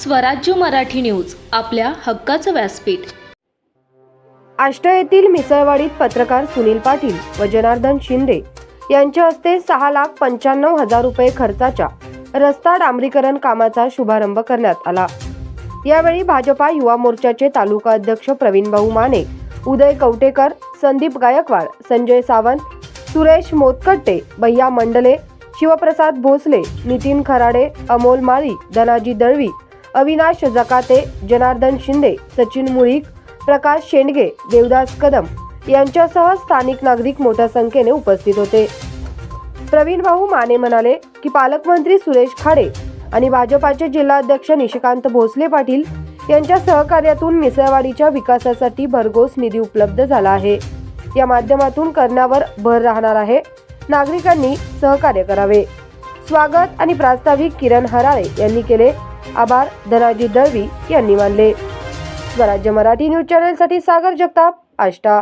स्वराज्य मराठी न्यूज आपल्या हक्काचं व्यासपीठ. आष्टा येथील मिसळवाडीत पत्रकार सुनील पाटील व जनार्दन शिंदे यांच्या हस्ते सहा लाख पंच्याण्णव हजार रुपये खर्चाच्या रस्ता डांबरीकरण कामाचा शुभारंभ करण्यात आला. यावेळी भाजपा युवा मोर्चाचे तालुका अध्यक्ष प्रवीण भाऊ माने उदय कवटेकर संदीप गायकवाड संजय सावंत सुरेश मोतकट्टे भैया मंडले शिवप्रसाद भोसले नितीन खराडे अमोल माळी धनाजी दळवी अविनाश जकाते जनार्दन शिंदे सचिन मुळीक प्रकाश शेंडगे देवदास कदम यांच्यासह स्थानिक नागरिक मोठ्या संख्येने उपस्थित होते. प्रवीण भाऊ माने म्हणाले की पालकमंत्री सुरेश खाडे आणि भाजपाचे जिल्हाध्यक्ष निशिकांत भोसले पाटील यांच्या सहकार्यातून मिसळवाडीच्या विकासासाठी भरघोस निधी उपलब्ध झाला आहे. या माध्यमातून करण्यावर भर राहणार आहे. नागरिकांनी सहकार्य करावे. स्वागत आणि प्रास्ताविक किरण हराळे यांनी केले. आभार धनाजी दळवी यांनी मानले. स्वराज्य मराठी न्यूज चॅनलसाठी सागर जगताप आष्टा.